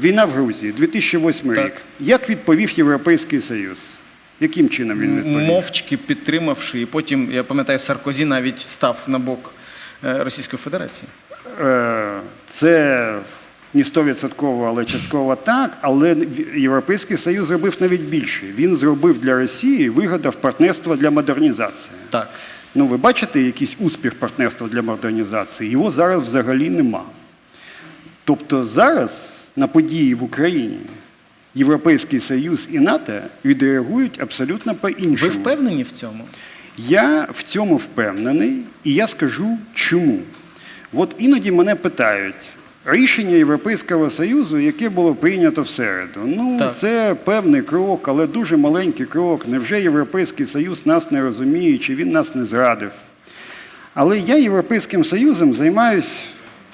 Війна в Грузії, 2008 Так. рік. Як відповів Європейський Союз? Яким чином він відповів? Мовчки підтримавши, і потім, я пам'ятаю, Саркозі навіть став на бок е, Російської Федерації. Е, Це не стовідсотково, але частково так. Але Європейський Союз зробив навіть більше. Він зробив для Росії вигадав партнерство для модернізації. Так. Ну, ви бачите якийсь успіх партнерства для модернізації? Його зараз взагалі нема. Тобто зараз на події в Україні Європейський Союз і НАТО відреагують абсолютно по-іншому. Ви впевнені в цьому? Я в цьому впевнений, і я скажу чому. От іноді мене питають. Рішення Європейського Союзу, яке було прийнято в середу, ну Так. це певний крок, але дуже маленький крок. Невже Європейський Союз нас не розуміє, чи він нас не зрадив? Але я Європейським Союзом займаюсь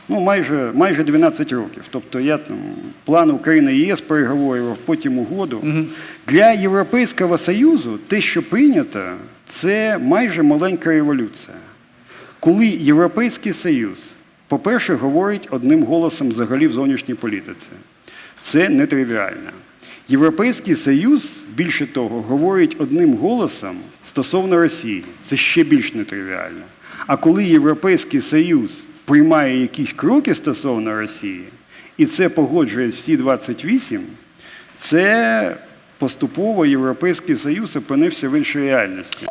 ну, майже, майже 12 років. Тобто я там, план України ЄС переговорював, потім угоду. Для Європейського Союзу те, що прийнято, це майже маленька революція. Коли Європейський Союз, по-перше, говорить одним голосом взагалі в зовнішній політиці, це нетривіально. Європейський Союз, більше того, говорить одним голосом стосовно Росії. Це ще більш нетривіально. А коли Європейський Союз приймає якісь кроки стосовно Росії, і це погоджує всі 28, це поступово Європейський Союз опинився в іншій реальності.